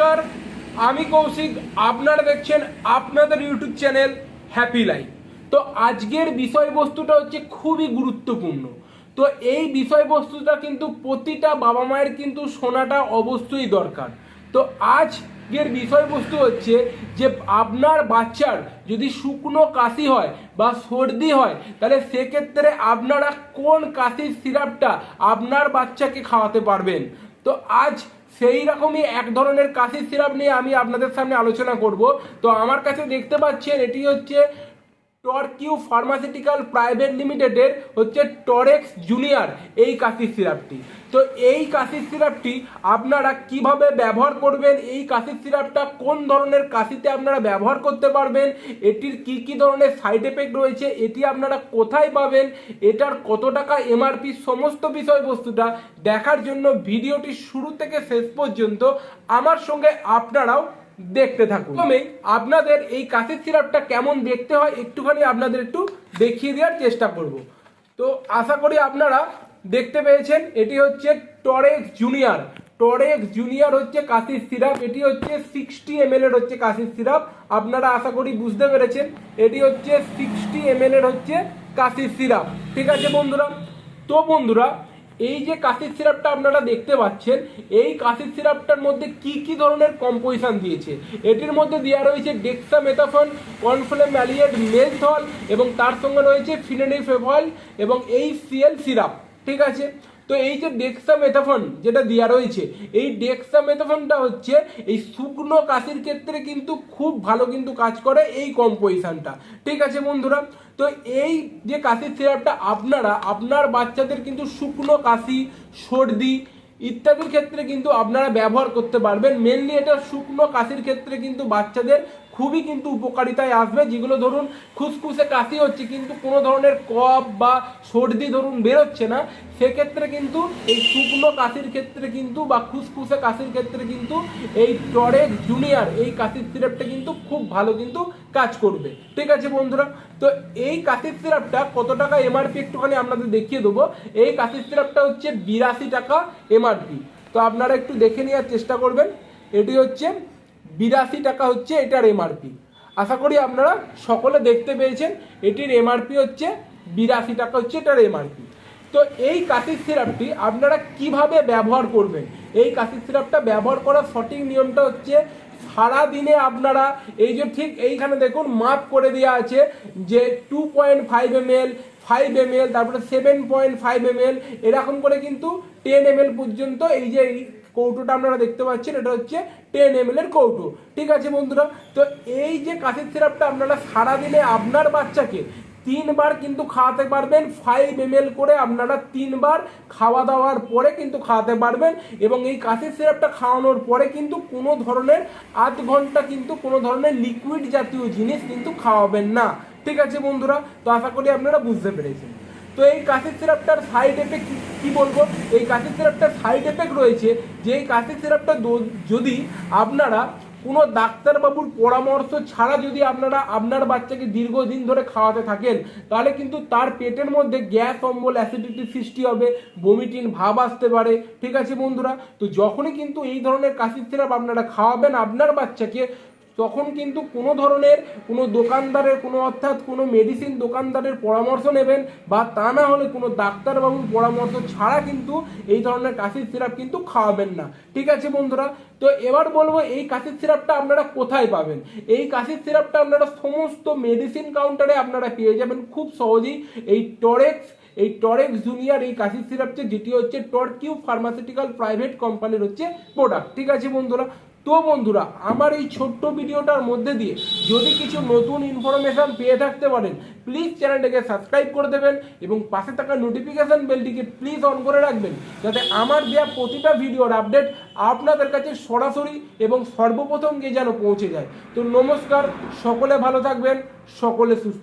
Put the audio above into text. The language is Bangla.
নমস্কার, আমি কৌশিক, আপনারা দেখছেন আপনাদের ইউটিউব চ্যানেল হ্যাপি লাইফ। তো আজকের বিষয়বস্তুটা হচ্ছে খুবই গুরুত্বপূর্ণ। তো এই বিষয়বস্তুটা কিন্তু প্রতিটা বাবা মায়ের কিন্তু শোনাটা অবশ্যই দরকার। তো আজকের বিষয়বস্তু হচ্ছে যে আপনার বাচ্চার যদি শুকনো কাশি হয় বা সর্দি হয়, তাহলে সেক্ষেত্রে আপনারা কোন কাশির সিরাপটা আপনার বাচ্চাকে খাওয়াতে পারবেন? তো আজ সেই রকমই এক ধরনের কাশির সিরাপ নিয়ে আমি আপনাদের সামনে আলোচনা করব। তো আমার কাছে দেখতে পাচ্ছেন, এটি হচ্ছে টরকিউ ফার্মাসিউটিক্যাল প্রাইভেট লিমিটেডের হচ্ছে টরেক্স জুনিয়র এই কাশির সিরাপটি। তো এই কাশির সিরাপটি আপনারা কীভাবে ব্যবহার করবেন? এই কাশির সিরাপটা কোন ধরনের কাশিতে আপনারা ব্যবহার করতে পারবেন? এটির কি কি ধরনের সাইড এফেক্ট রয়েছে? এটি আপনারা কোথায় পাবেন? এটার কত টাকা এমআরপি? সমস্ত বিষয়বস্তুটা দেখার জন্য ভিডিওটি শুরু থেকে শেষ পর্যন্ত আমার সঙ্গে আপনারাও দেখতে থাকুন। প্রথমেই আপনাদের এই কাশির সিরাপটা কেমন দেখতে হয় একটুখানি আপনাদের একটু দেখিয়ে দেওয়ার চেষ্টা করব। তো আশা করি আপনারা দেখতে পেয়েছেন, এটি হচ্ছে টরেক্স জুনিয়র। টরেক্স জুনিয়র হচ্ছে কাশির সিরাপ, এটি হচ্ছে সিক্সটি এম এর হচ্ছে কাশির সিরাপ। আপনারা আশা করি বুঝতে পেরেছেন, এটি হচ্ছে সিক্সটি এম এর হচ্ছে কাশির সিরাপ। ঠিক আছে বন্ধুরা? তো বন্ধুরা এই যে কাশির সিরাপটা আপনারা দেখতে পাচ্ছেন, এই কাশির সিরাপটার মধ্যে কি কি ধরনের কম্পোজিশন দিয়েছে? এটির মধ্যে দেওয়া রয়েছে ডেক্সা ডেক্সামেথাফন কনফ্লেম ম্যালিয়েট মেলথল এবং তার সঙ্গে রয়েছে ফিনেনিফেভল এবং এই সিএল সিরাপ ঠিক আছে? তো এই যে ডেক্সা মেথাফন যেটা দেওয়া রয়েছে, এই ডেক্সা মেথাফনটা হচ্ছে এই শুকনো কাশির ক্ষেত্রে কিন্তু খুব ভালো কিন্তু কাজ করে এই কম্পোজিশনটা ঠিক আছে বন্ধুরা? তো এই যে কাশির সিরাপটা আপনারা, আপনার বাচ্চাদের কিন্তু শুকনো কাশি, সর্দি ইত্যাদির ক্ষেত্রে কিন্তু আপনারা ব্যবহার করতে পারবেন। মেনলি এটা শুকনো কাশির ক্ষেত্রে কিন্তু বাচ্চাদের খুবই কিন্তু উপকারিতায় আসবে, যেগুলো ধরুন খুসখুসে কাশি হচ্ছে, কিন্তু কোনো ধরনের কফ বা সর্দি ধরুন বেরোচ্ছে না, সেক্ষেত্রে কিন্তু এই শুকনো কাশির ক্ষেত্রে কিন্তু বা খুসখুসে কাশির ক্ষেত্রে কিন্তু এই টরেক জুনিয়র এই কাশির সিরাপটা কিন্তু খুব ভালো কিন্তু কাজ করবে। ঠিক আছে বন্ধুরা? তো এই কাশির সিরাপটা কত টাকা এমআরপি একটুখানি আপনাদের দেখিয়ে দেবো। এই কাশির সিরাপটা হচ্ছে বিরাশি টাকা এমআরপি তো আপনারা একটু দেখে নেওয়ার চেষ্টা করবেন। এটি হচ্ছে বিরাশি টাকা হচ্ছে এটার এমআরপি আশা করি আপনারা সকলে দেখতে পেয়েছেন, এটির এমআরপি হচ্ছে বিরাশি টাকা হচ্ছে এটার এমআরপি তো এই কাশির সিরাপটি আপনারা কীভাবে ব্যবহার করবেন? এই কাশির সিরাপটা ব্যবহার করার সঠিক নিয়মটা হচ্ছে সারা দিনে আপনারা এই যে ঠিক এইখানে দেখুন, মাপ করে দেওয়া আছে যে two point five M L five M L তারপরে seven point five M L এরকম করে কিন্তু টেন এম এল পর্যন্ত এই যে কৌটোটা আপনারা দেখতে পাচ্ছেন, এটা হচ্ছে টেন এম এর কৌটো। ঠিক আছে বন্ধুরা? তো এই যে কাশির সিরাপটা আপনারা সারা সারাদিনে আপনার বাচ্চাকে তিনবার কিন্তু খাওয়াতে পারবেন ফাইভ এম করে আপনারা তিনবার খাওয়া দাওয়ার পরে কিন্তু খাওয়াতে পারবেন এবং এই কাশির সিরাপটা খাওয়ানোর পরে কিন্তু কোনো ধরনের আধ ঘণ্টা কিন্তু কোনো ধরনের লিকুইড জাতীয় জিনিস কিন্তু খাওয়াবেন না। ঠিক আছে বন্ধুরা? তো আশা করি আপনারা বুঝতে পেরেছেন। তো এই কাশির সিরাপটার সাইড এফেক্ট কি বলব? এই কাশির সিরাপটার সাইড এফেক্ট রয়েছে যে এই কাশির সিরাপটা যদি আপনারা কোনো ডাক্তারবাবুর পরামর্শ ছাড়া যদি আপনারা আপনার বাচ্চাকে দীর্ঘদিন ধরে খাওয়াতে থাকেন, তাহলে কিন্তু তার পেটের মধ্যে গ্যাস, অম্বল অ্যাসিডিটি সৃষ্টি হবে বমিটিন ভাব আসতে পারে। ঠিক আছে বন্ধুরা? তো যখনই কিন্তু এই ধরনের কাশির সিরাপ আপনারা খাওয়াবেন আপনার বাচ্চাকে তখন কিন্তু কোনো ধরনের কোনো দোকানদারের, কোনো অর্থাৎ কোনো মেডিসিন দোকানদারের পরামর্শ নেবেন বা তা না হলে কোনো ডাক্তারবাবুর পরামর্শ ছাড়া কিন্তু এই ধরনের কাশির সিরাপ কিন্তু খাওয়াবেন না। ঠিক আছে বন্ধুরা? তো এবার বলব এই কাশির সিরাপটা আপনারা কোথায় পাবেন? এই কাশির সিরাপটা আপনারা সমস্ত মেডিসিন কাউন্টারে আপনারা পেয়ে যাবেন খুব সহজেই। এই টরেক্স এই টরেক্স জুনিয়র এই কাশির সিরাপটা যেটি হচ্ছে টরকিউ ফার্মাসিউটিক্যাল প্রাইভেট কোম্পানির হচ্ছে প্রোডাক্ট ঠিক আছে বন্ধুরা? তো বন্ধুরা, আমার এই ছোট্ট ভিডিওটার মধ্যে দিয়ে যদি কিছু নতুন ইনফরমেশন পেয়ে থাকতে পারেন প্লিজ চ্যানেলটাকে সাবস্ক্রাইব করে দেবেন এবং পাশে থাকা নোটিফিকেশান বেলটিকে প্লিজ অন করে রাখবেন, যাতে আমার দেওয়া প্রতিটা ভিডিওর আপডেট আপনাদের কাছে সরাসরি এবং সর্বপ্রথম গিয়ে যেন পৌঁছে যায়। তো নমস্কার, সকলে ভালো থাকবেন, সকলে সুস্থ